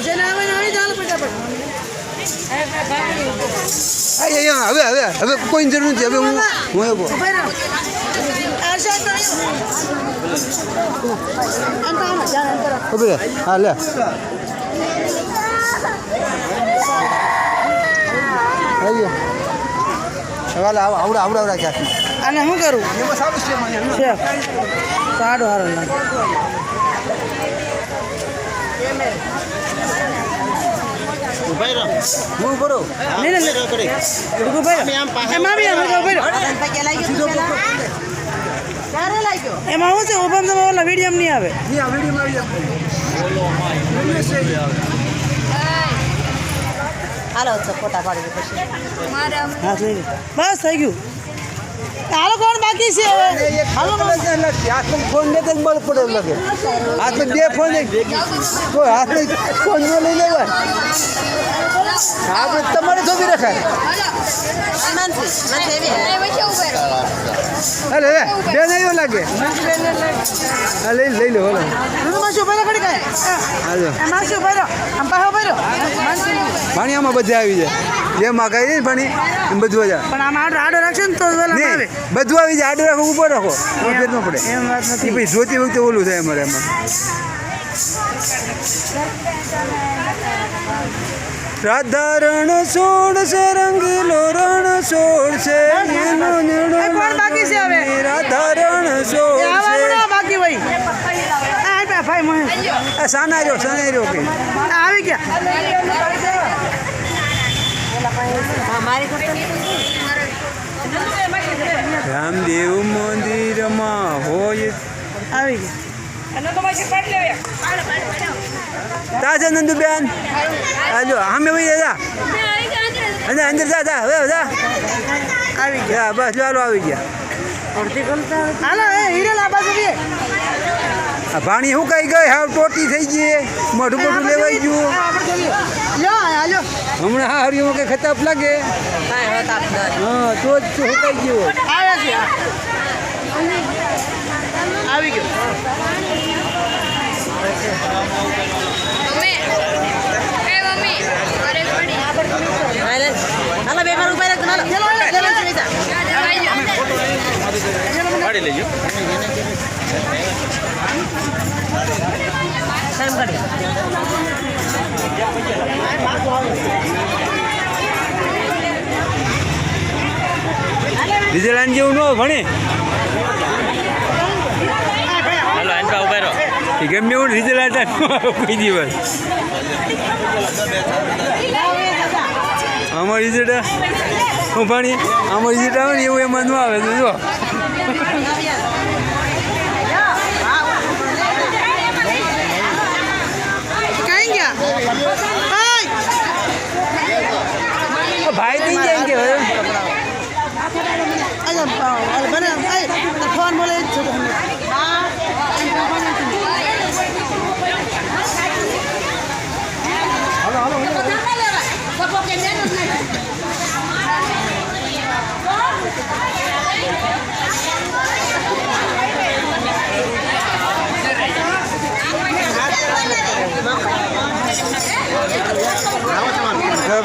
જેને આવે ને આવી ચાલો ફટાફટ. અહીંયા હવે હવે હવે કોઈ જરૂર નથી હવે હું હું એવો ઊભા રહો. આશા તો અંત આવો જાણ અંતર ખબર છે? હા લે. હવે આવ- આવડે આવડા આવડા ક્યાંક અને શું કરું? એમાં સારું છે એમાં છે ઊભા તમે ઓલા વીડિયો નહીં આવે નહીં આ વિડીયોમાં તો ફોટા પાડી પછી બસ થઈ ગયું હાલો કોણ બાકી છે હવે. હાલો હાથમાં ફોન ને તો બળ પડે લાગે. હાથમાં બે ફોન કોઈ હાથમાં ફોન ન લઈ લેવાય. આપણે તમારે થોડી રખાય. અરે બે નહીં લાગે. હા લઈ લઈ લો ભાઈ ભાઈ પાણી આમાં બધે આવી જાય. જે માગાઈ ને પાણી એમ બધું જાય. પણ આમ આડો આડો રાખશે ને તો બધું આવી જાય. આડો રાખો ઉપર રાખો. એમાં ન પડે. એમ વાત નથી. પછી જોતી વખતે ઓલું થાય અમારે એમાં રાધા રણ છોડ છે રંગીલો રણ છોડ છે એનો નીળો એ કોણ બાકી છે હવે? રાધા રણ એ છોડ આવા છે બધા બાકી ભાઈ આ આપ્યા આ સાના રહ્યો સાના રહ્યો કે આવી ગયા. રામદેવ મંદિરમાં હોય. આવી ગયા. તા છે નંદુબેન. હાલો વહી જા અંદર અંદર જા જા હવે જા. આવી ગયા. બસ ચાલો આવી ગયા. હાલો એ હિરેલ બાજુ બી શું કઈ સુકાઈ ગઈ? હાવ ટોટી થઈ ગઈ મોઢું મોઢું લેવાઈ ગયું. હમણાં હા હરિયું કે ખતાપ લાગે? કાંઈ હા તો જ સુકાઈ ગયું? આવ્યા છે આ. આવી ગયો હાલે હાલો બે મારું ઉપર હાલો ચલો ચલો ટાઈમ કાઢી રિઝલ્ટ જેવું ન ભણે. એ ગમે એવું રિઝલ્ટ કોઈ દિવસ. આમાં રિઝલ્ટ હું ભણી આમાં રિઝલ્ટ આવે ને એવું એમાં ન આવે તો જો. કઈ ગયા? ભાઈ થઈ જાય કે અચ્છા બને ફોન બોલે જ છે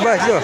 તમને હા, બસ જો